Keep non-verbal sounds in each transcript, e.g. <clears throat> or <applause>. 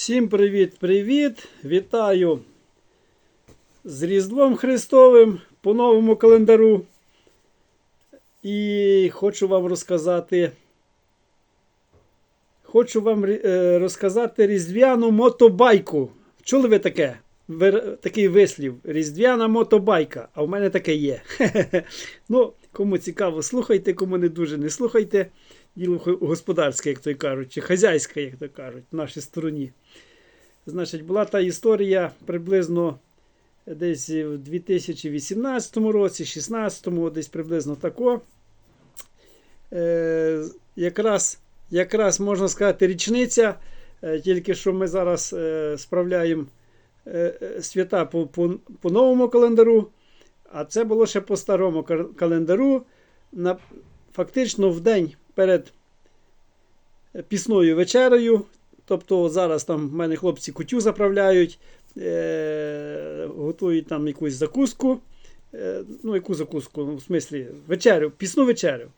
Всім привіт-привіт! Вітаю з Різдвом Христовим по новому календару. І хочу вам розказати. Хочу вам е, розказати різдвяну мотобайку. Чули ви таке? Такий вислів. Різдвяна мотобайка. А в мене таке є. <laughs> Ну, кому цікаво, слухайте, кому не дуже не слухайте. Діло господарське, як то кажуть, чи хазяйське, як то кажуть, в нашій стороні. Значить, була та історія приблизно десь в 2018 році, 16-му, десь приблизно тако. Е, якраз, якраз можна сказати, річниця. Е, тільки що ми зараз е, справляємо е, е, свята по, по, по новому календару, а це було ще по старому календару. На, фактично в день перед пісною вечерею. Тобто зараз там в мене хлопці кутю заправляють, е- готують там якусь закуску. Е- ну, яку закуску? Ну, в смислі, вечерю, пісну вечерю.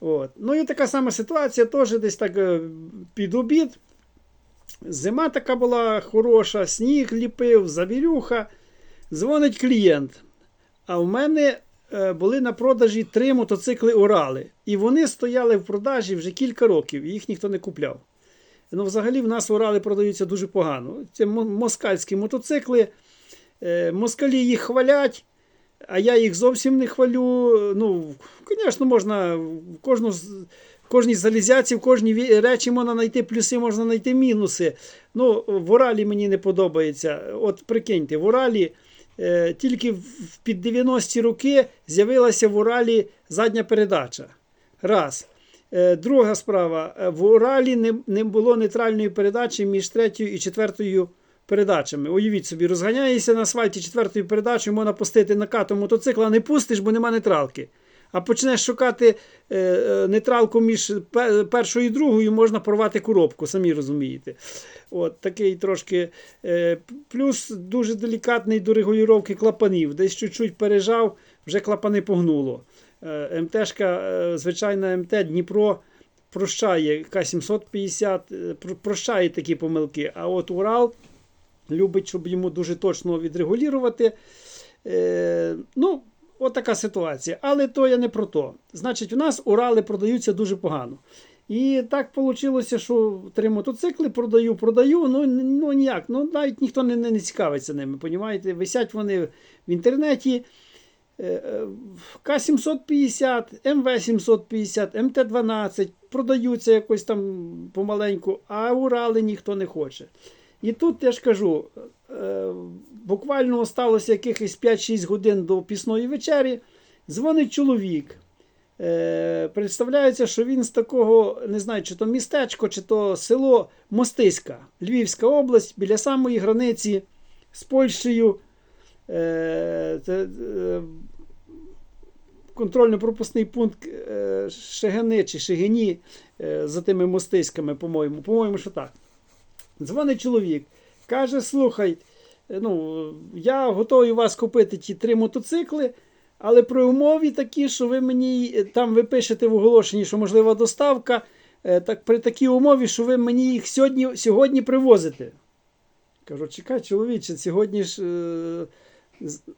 От. Ну і така сама ситуація, теж десь так е, під обід. Зима така була хороша, сніг ліпив, завірюха. Дзвонить клієнт. А в мене е, були на продажі три мотоцикли Урали. І вони стояли в продажі вже кілька років, і їх ніхто не купляв. Ну, взагалі, в нас Урали продаються дуже погано. Це москальські мотоцикли. Е, Москалі їх хвалять, а я їх зовсім не хвалю. Ну, звісно, можна в кожну, в кожній залізяці, в кожній речі можна знайти плюси, можна знайти мінуси. Ну, в Уралі мені не подобається. От прикиньте, в Уралі е, тільки в під 90-ті роки з'явилася в Уралі задня передача. Раз. Е, Друга справа. Е, В Уралі не, було нейтральної передачі між третьою і четвертою передачами. Уявіть собі, розганяєшся на асфальті четвертою передачею, можна пустити накатом мотоцикла, не пустиш, бо нема нейтралки. А почнеш шукати е, е, нейтралку між першою і другою, можна порвати коробку, самі розумієте. От такий трошки. Е, плюс дуже делікатний до регулювання клапанів. Десь чуть-чуть пережав, вже клапани погнуло. МТшка, звичайна МТ Дніпро прощає К750, е, прощає такі помилки. А от Урал любить, щоб йому дуже точно відрегулювати. Е, ну, от така ситуація. Але то я не про то. Значить, у нас Урали продаються дуже погано. І так вийшло, що три мотоцикли продаю, продаю, ну, ну ніяк. Ну, навіть ніхто не, не, не цікавиться ними. Понімаєте? Висять вони в інтернеті. Е, е, К750, МВ750, МТ-12 продаються якось там помаленьку, а Урали ніхто не хоче. І тут я ж кажу, буквально осталося якихось 5-6 годин до пісної вечері. Дзвонить чоловік. Е, представляється, що він з такого, не знаю, чи то містечко, чи то село Мостиська, Львівська область, біля самої границі з Польщею. Е, е, контрольно-пропускний пункт е, Шегени чи Шегині е, за тими мостиськами, по-моєму. По-моєму, що так. Дзвонить чоловік, каже: слухай, ну, я готовий вас купити ті три мотоцикли, але при умові такі, що ви мені е, там ви пишете в оголошенні, що можлива доставка, е, так, при такій умові, що ви мені їх сьогодні, сьогодні привозите. Кажу, чекай, чоловіче, сьогодні ж е,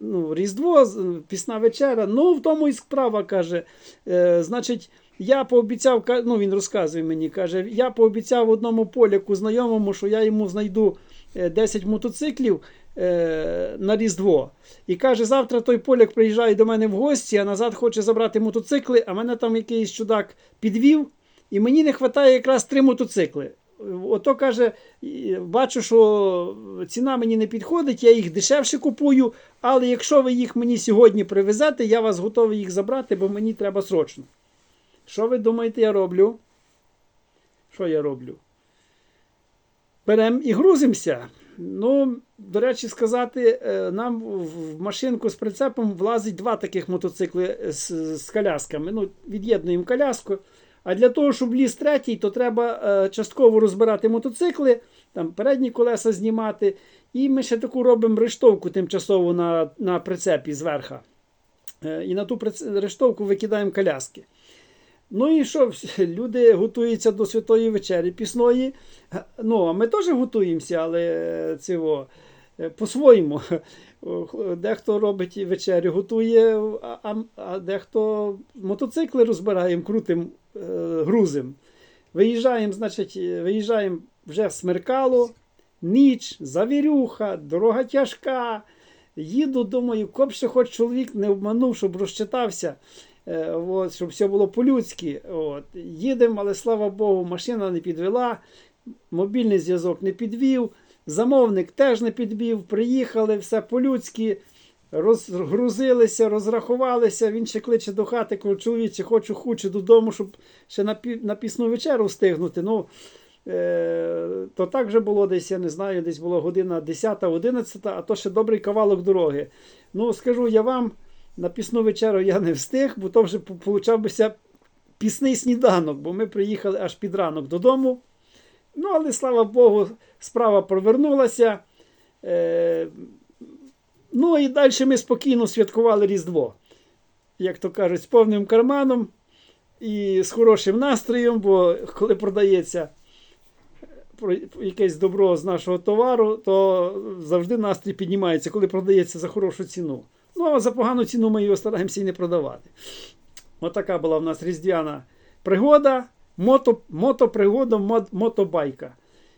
ну, Різдво, пісна вечеря. Ну, в тому і справа каже. Значить, я пообіцяв, ну він розказує мені, каже, я пообіцяв одному поляку знайомому, що я йому знайду е, 10 мотоциклів е, на Різдво. І каже, завтра той поляк приїжджає до мене в гості, а назад хоче забрати мотоцикли, а мене там якийсь чудак підвів, і мені не вистачає якраз три мотоцикли. Ото каже, бачу, що ціна мені не підходить, я їх дешевше купую, але якщо ви їх мені сьогодні привезете, я вас готовий їх забрати, бо мені треба срочно. Що ви думаєте, я роблю? Що я роблю? Беремо і грузимося. Ну, до речі, сказати, е, нам в машинку з прицепом влазить два таких мотоцикли з, з колясками. Ну, від'єднуємо коляску. А для того, щоб вліз третій, то треба е, частково розбирати мотоцикли, там передні колеса знімати. І ми ще таку робимо рештовку тимчасово на, на прицепі зверха. Е, і на ту рештовку викидаємо коляски. Ну і що, люди готуються до святої вечері пісної. Ну, а ми теж готуємося, але е, цього, е, по-своєму. Дехто робить вечерю, готує, а, а, дехто мотоцикли розбираємо, крутим, е, грузим. Виїжджаємо, значить, е, виїжджаємо вже смеркало, ніч, завірюха, дорога тяжка. Їду, думаю, коп ще хоч чоловік не обманув, щоб розчитався, от, щоб все було по-людськи. От. Їдемо, але слава Богу, машина не підвела, мобільний зв'язок не підвів, замовник теж не підвів. Приїхали, все по-людськи, розгрузилися, розрахувалися. Він ще кличе до хати, каже, чоловіче, хочу хуче додому, щоб ще на, пі- на пісну вечеру встигнути. Ну, Е, то так вже було десь, я не знаю, десь було година 10-11, а то ще добрий кавалок дороги. Ну, скажу я вам, на пісну вечеру я не встиг, бо то вже получав бися пісний сніданок, бо ми приїхали аж під ранок додому. Ну, але слава Богу, справа провернулася. Е, ну і далі ми спокійно святкували Різдво. Як то кажуть, з повним карманом і з хорошим настроєм, бо коли продається якесь добро з нашого товару, то завжди настрій піднімається, коли продається за хорошу ціну. Ну, а за погану ціну ми його стараємося і не продавати. Отака була в нас різдвяна пригода, мото, мотопригода, мот, мотобайка.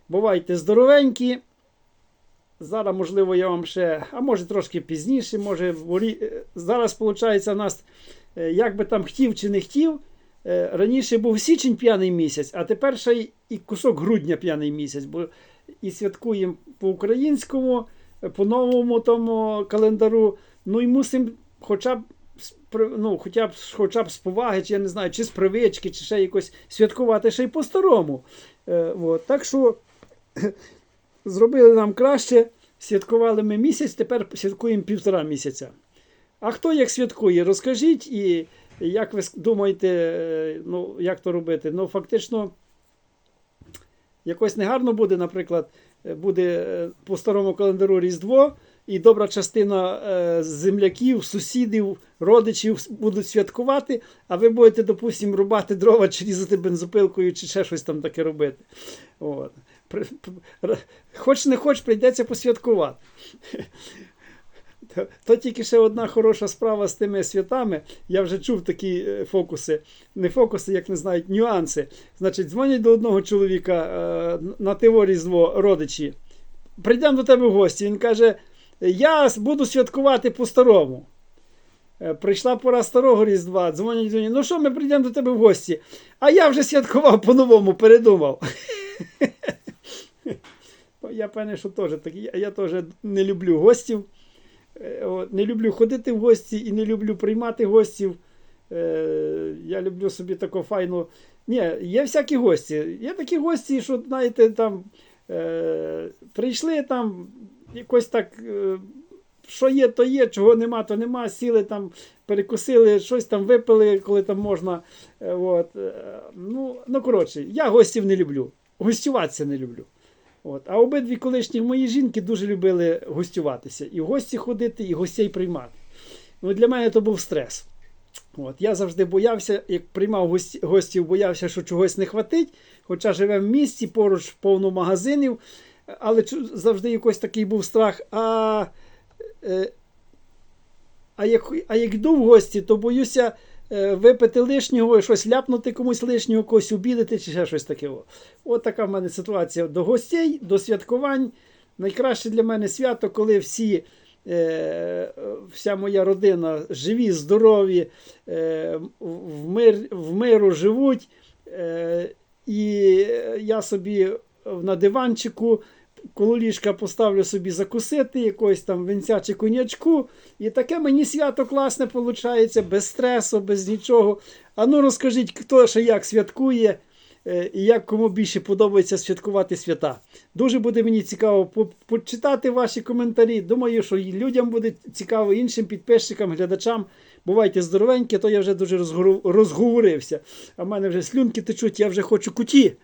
Бувайте здоровенькі. Зараз, можливо, я вам ще, а може трошки пізніше, може, е, зараз, виходить, у нас, е, як би там хотів чи не хотів, е, раніше був січень п'яний місяць, а тепер ще і кусок грудня п'яний місяць, бо і святкуємо по-українському, по новому тому календару. Ну і мусимо хоча б ну, хоча б, хоча б з поваги, чи я не знаю, чи з привички, чи ще якось святкувати ще й по-старому. Е, от. Так що <clears throat> зробили нам краще, святкували ми місяць, тепер святкуємо півтора місяця. А хто як святкує, розкажіть і як ви думаєте, е, ну, як то робити? Ну, фактично, якось негарно буде, наприклад, е, буде е, по старому календару Різдво, і добра частина е, земляків, сусідів, родичів будуть святкувати, а ви будете, допустимо, рубати дрова чи різати бензопилкою, чи ще щось там таке робити. От. Хоч не хоч, прийдеться посвяткувати. <laughs> То, тільки ще одна хороша справа з тими святами. Я вже чув такі е, фокуси, не фокуси, як не знають, нюанси. Значить, дзвонять до одного чоловіка е, на тиво різдво родичі. Прийдемо до тебе в гості. Він каже: Я буду святкувати по-старому. Е, Прийшла пора старого Різдва, дзвонять нього, ну що, ми прийдемо до тебе в гості. А я вже святкував по-новому, передумав. <laughs> Я певне, що теж так. Я, теж не люблю гостів. Е, Не люблю ходити в гості і не люблю приймати гостів. Е, Я люблю собі таку файну. Ні, є всякі гості. Є такі гості, що, знаєте, там прийшли там якось так. Е, що є, то є, чого нема, то нема. Сіли там, перекусили, щось там випили, коли там можна. Е, От. е, Ну, ну, коротше, я гостів не люблю. Гостюватися не люблю. От. А обидві колишні мої жінки дуже любили гостюватися. І в гості ходити, і гостей приймати. Ну, для мене то був стрес. От. Я завжди боявся, як приймав гостів, боявся, що чогось не хватить. Хоча живемо в місті, поруч повно магазинів, але завжди якийсь такий був страх. А, е, а, як, а як йду в гості, то боюся е, випити лишнього, щось ляпнути комусь лишнього, когось обідати чи ще щось таке. От така в мене ситуація до гостей, до святкувань. Найкраще для мене свято, коли всі, е, вся моя родина живі, здорові, в, мир, в миру живуть. І я собі на диванчику коло ліжка поставлю собі закусити, якогось там винця чи конячку. І таке мені свято класне виходить, без стресу, без нічого. А ну розкажіть, хто ще як святкує е, і як кому більше подобається святкувати свята. Дуже буде мені цікаво почитати ваші коментарі. Думаю, що людям буде цікаво, іншим підписчикам, глядачам. Бувайте здоровенькі, то я вже дуже розговорився. А в мене вже слюнки течуть, я вже хочу куті.